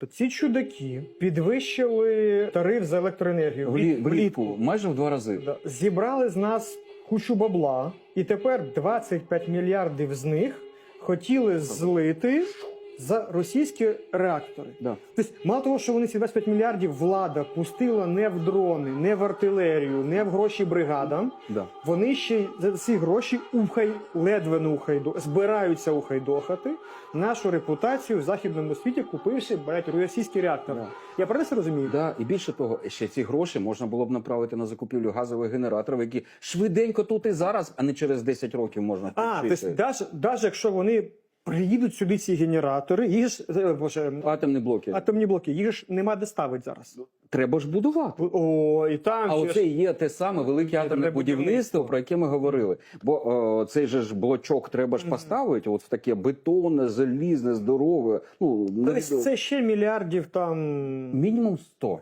То ці чудаки підвищили тариф за електроенергію. Влі- Влі- Влітку майже в два рази. Да. Зібрали з нас кучу бабла, і тепер 25 мільярдів з них хотіли злити за російські реактори. Да. Тобто, мало того, що вони ці 25 мільярдів влада пустила не в дрони, не в артилерію, не в гроші бригадам. Да. Вони ще за ці гроші ухай, ледве не ухайдо, збираються ухайдохати нашу репутацію в західному світі, купивши блядь, російські реактори. Да. Я правильно це розумію? Да, і більше того, ще ці гроші можна було б направити на закупівлю газових генераторів, які швиденько тут і зараз, а не через 10 років можна А, тобто, даже якщо вони приїдуть сюди ці генератори, їх ж е, боже, Атомні блоки. атомні блоки, їх ж нема де ставити зараз. Треба ж будувати. О, і там А ще оце ж- є те саме велике атомне будівництво. про яке ми говорили. Бо о, цей же ж блочок треба ж поставити, от в таке бетонне, залізне, здорове. Ну Тобто не- це ще мільярдів там. мінімум 100.